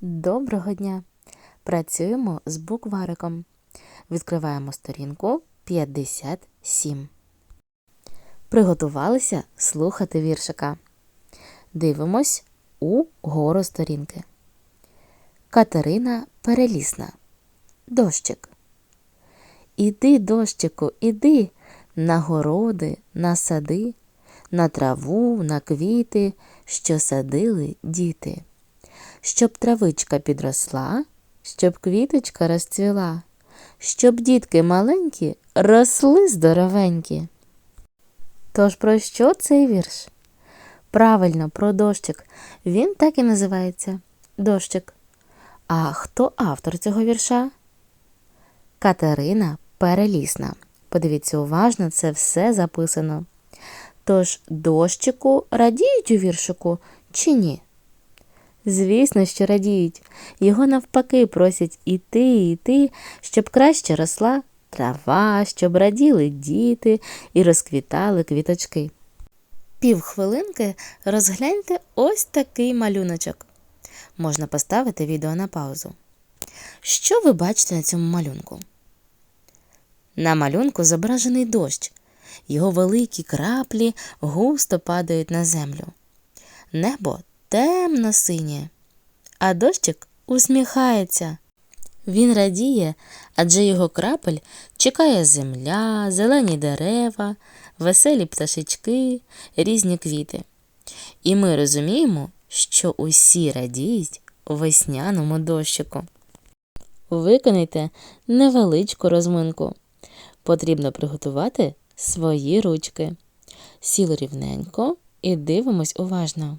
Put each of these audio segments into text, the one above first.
Доброго дня! Працюємо з буквариком. Відкриваємо сторінку 57. Приготувалися слухати віршика. Дивимось угору сторінки. Катерина Перелісна. Дощик. Іди, дощику, іди на городи, на сади, на траву, на квіти, що садили діти щоб травичка підросла, щоб квіточка розцвіла, щоб дітки маленькі росли здоровенькі. Тож про що цей вірш? Правильно, про дощик. Він так і називається дощик. А хто автор цього вірша? Катерина Перелісна. Подивіться уважно, це все записано. Тож дощику радіють у віршику чи ні? Звісно, що радіють. Його навпаки просять іти, іти, щоб краще росла трава, щоб раділи діти і розквітали квіточки. Півхвилинки розгляньте ось такий малюночок. Можна поставити відео на паузу. Що ви бачите на цьому малюнку? На малюнку зображений дощ. Його великі краплі густо падають на землю. Небо темно синє, а дощик усміхається. Він радіє, адже його крапель чекає земля, зелені дерева, веселі пташечки, різні квіти. І ми розуміємо, що усі радіють весняному дощику. Виконайте невеличку розминку. Потрібно приготувати свої ручки. Сіли рівненько і дивимось уважно.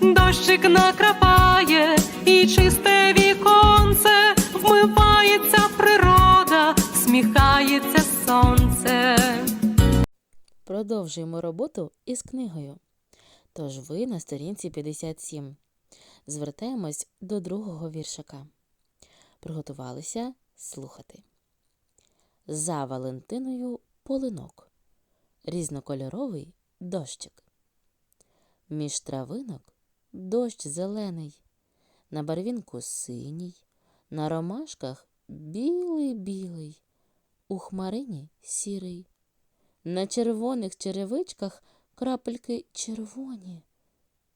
Дощик накрапає, і чисте віконце, вмивається природа, сміхається сонце. Продовжуємо роботу із книгою. Тож ви на сторінці 57. Звертаємось до другого віршика. Приготувалися слухати. За Валентиною полинок. Різнокольоровий дощик. Між травинок дощ зелений, на барвінку синій, на ромашках білий-білий, у хмарині сірий, на червоних черевичках крапельки червоні,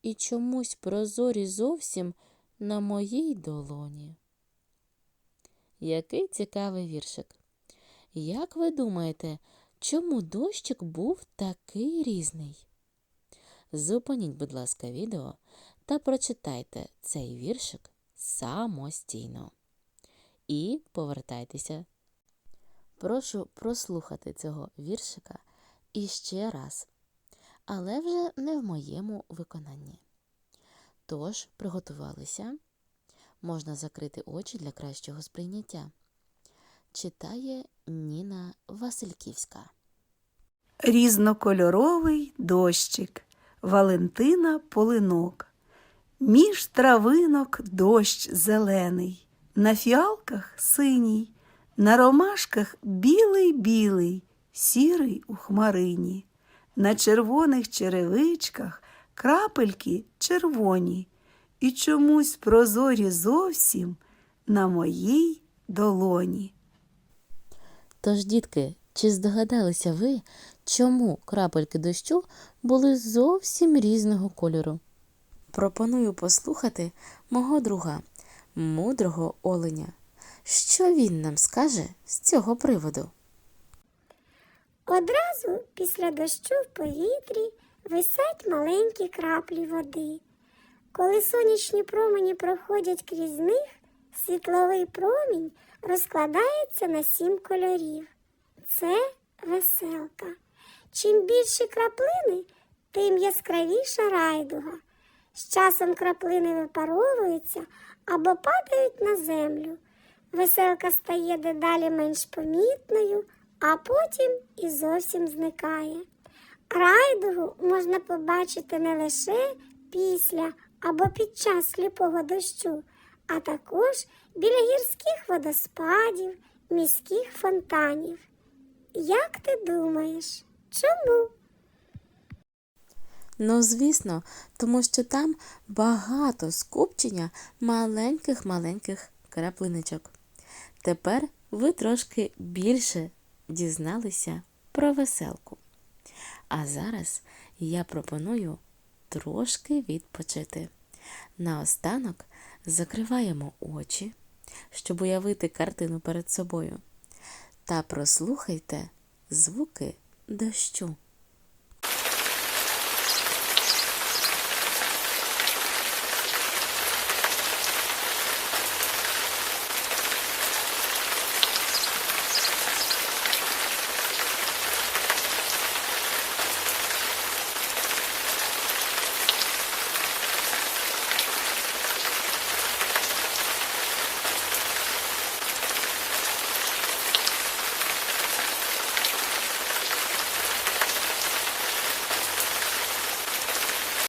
і чомусь прозорі зовсім на моїй долоні. Який цікавий віршик. Як ви думаєте, чому дощик був такий різний? Зупиніть, будь ласка, відео та прочитайте цей віршик самостійно. І повертайтеся. Прошу прослухати цього віршика іще раз, але вже не в моєму виконанні. Тож, приготувалися, можна закрити очі для кращого сприйняття. Читає Ніна Васильківська. Різнокольоровий дощик, Валентина полинок. Між травинок дощ зелений, на фіалках синій, на ромашках білий-білий, сірий у хмарині, на червоних черевичках крапельки червоні, і чомусь прозорі зовсім на моїй долоні. Тож, дітки, чи здогадалися ви, чому крапельки дощу були зовсім різного кольору? Пропоную послухати мого друга, мудрого оленя. Що він нам скаже з цього приводу? Одразу після дощу в повітрі висять маленькі краплі води. Коли сонячні промені проходять крізь них, світловий промінь розкладається на сім кольорів. Це веселка. Чим більші краплини, тим яскравіша райдуга. З часом краплини випаровуються або падають на землю. Веселка стає дедалі менш помітною, а потім і зовсім зникає. Райдугу можна побачити не лише після або під час сліпого дощу, а також біля гірських водоспадів, міських фонтанів. Як ти думаєш, чому? Ну, звісно, тому що там багато скупчення маленьких-маленьких краплиничок. Тепер ви трошки більше дізналися про веселку. А зараз я пропоную трошки відпочити. Наостанок закриваємо очі, щоб уявити картину перед собою, та прослухайте звуки дощу.